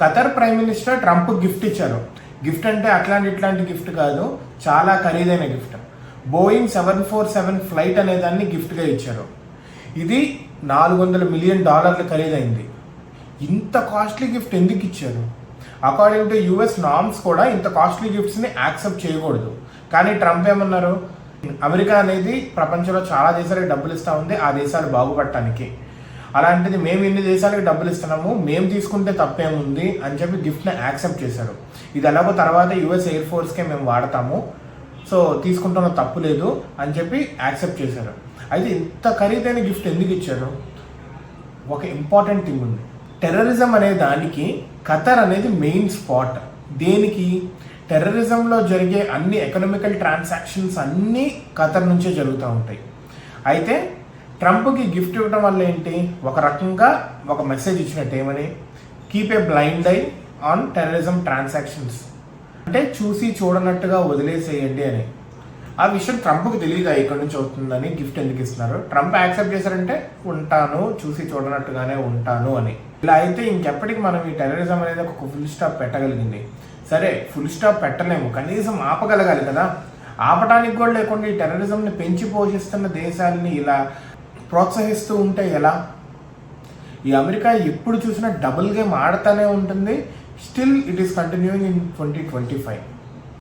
Qatar prime minister Trump gift ఇచ్చారు. Gift అంటే అట్లాంటి ఇట్లాంటి గిఫ్ట్ కాదు చాలా ఖరీదైన gift. Boeing seven four seven flight అనే దాన్ని గిఫ్ట్గా ఇచ్చారు. ఇది నాలుగు వందల మిలియన్ డాలర్లు ఖరీదైంది. ఇంత కాస్ట్లీ గిఫ్ట్ ఎందుకు ఇచ్చారు? అకార్డింగ్ టు యుఎస్ నామ్స్ కూడా ఇంత కాస్ట్లీ గిఫ్ట్స్ని యాక్సెప్ట్ చేయకూడదు. కానీ ట్రంప్ ఏమన్నారు? అమెరికా అనేది ప్రపంచంలో చాలా దేశాలకు డబ్బులు ఇస్తూ ఉంది ఆ దేశాలు బాగుపడటానికి. అలాంటిది మేము ఇన్ని దేశాలకు డబ్బులు ఇస్తున్నాము మేము తీసుకుంటే తప్పేముంది అని చెప్పి గిఫ్ట్ని యాక్సెప్ట్ చేశారు. ఇది ఎలాగో తర్వాత యుఎస్ ఎయిర్ ఫోర్స్కే మేము వాడతాము. సో తీసుకుంటున్న తప్పు లేదు అని చెప్పి యాక్సెప్ట్ చేశారు. అయితే ఇంత ఖరీదైన గిఫ్ట్ ఎందుకు ఇచ్చారు? ఒక ఇంపార్టెంట్ థింగ్ ఉంది. టెర్రరిజం అనే దానికి ఖతర్ అనేది మెయిన్ స్పాట్. దేనికి? టెర్రరిజంలో జరిగే అన్ని ఎకనామికల్ ట్రాన్సాక్షన్స్ అన్నీ ఖతర్ నుంచే జరుగుతూ ఉంటాయి. అయితే ట్రంప్కి గిఫ్ట్ ఇవ్వడం వల్ల ఏంటి? ఒక రకంగా ఒక మెసేజ్ ఇచ్చినట్టు ఏమని? Keep a blind eye on terrorism transactions అంటే చూసి చూడనట్టుగా వదిలేసేయండి అని. ఆ విషయం ట్రంప్కి తెలియదు ఇక్కడ నుంచి అవుతుందని గిఫ్ట్ ఎందుకు ఇస్తున్నారు? ట్రంప్ యాక్సెప్ట్ చేశారంటే ఉంటాను చూసి చూడనట్టుగానే ఉంటాను అని. ఇలా అయితే ఇంకెప్పటికి మనం ఈ టెర్రరిజం అనేది ఒక ఫుల్ స్టాప్ పెట్టగలిగింది. సరే ఫుల్ స్టాప్ పెట్టలేము. కనీసం ఆపగలగాలి కదా. ఆపటానికి కూడా లేకుండా ఈ టెర్రరిజంని పెంచి పోషిస్తున్న దేశాలని ఇలా ప్రోత్సహిస్తూ ఉంటే ఎలా? ఈ అమెరికా ఎప్పుడు చూసినా డబుల్ గేమ్ ఆడుతూనే ఉంటుంది. Still it is continuing in twenty twenty five.